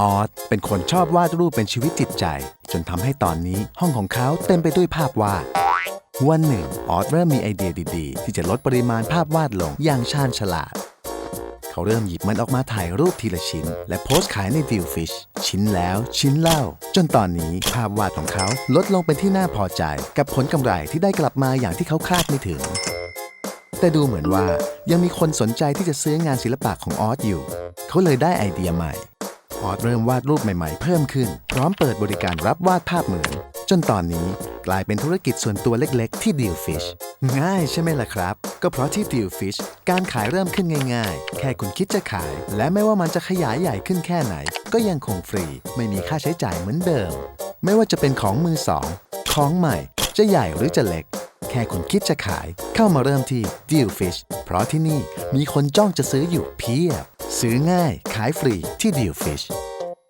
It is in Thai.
ออสเป็นคนชอบวาดรูปเป็นชีวิตจิตใจ จนทำให้ตอนนี้ห้องของเขาเต็มไปด้วยภาพวาด วันหนึ่ง ออสเริ่มมีไอเดียดีๆ ที่จะลดปริมาณภาพวาดลงอย่างชาญฉลาด เขาเริ่มหยิบมันออกมาถ่ายรูปทีละชิ้น และโพสต์ขายในดิวฟิชชิ้นแล้วชิ้นเล่า จนตอนนี้ภาพวาดของเขาลดลงเป็นที่น่าพอใจ กับผลกำไรที่ได้กลับมาอย่างที่เขาคาดไม่ถึง แต่ดูเหมือนว่ายังมีคนสนใจที่จะซื้องานศิลปะของออสอยู่ เขาเลยได้ไอเดียใหม่ ออเริ่มวาดรูปใหม่ๆ เพิ่มขึ้น พร้อมเปิดบริการรับวาดภาพเหมือน จนตอนนี้กลายเป็นธุรกิจส่วนตัวเล็กๆ ที่ Deal Fish ง่ายใช่ไหมล่ะครับ ก็เพราะที่ Deal Fish การขายเริ่มขึ้นง่ายๆ แค่คุณคิดจะขาย และไม่ว่ามันจะขยายใหญ่ขึ้นแค่ไหน ก็ยังคงฟรี ไม่มีค่าใช้จ่ายเหมือนเดิม ไม่ว่าจะเป็นของมือสองของใหม่ จะใหญ่หรือจะเล็ก แค่คุณคิดจะขาย เข้ามาเริ่มที่ Deal Fish เพราะที่นี่มีคนจ้องจะซื้ออยู่เพียบ ซื้อง่ายขายฟรีที่ Deal Fish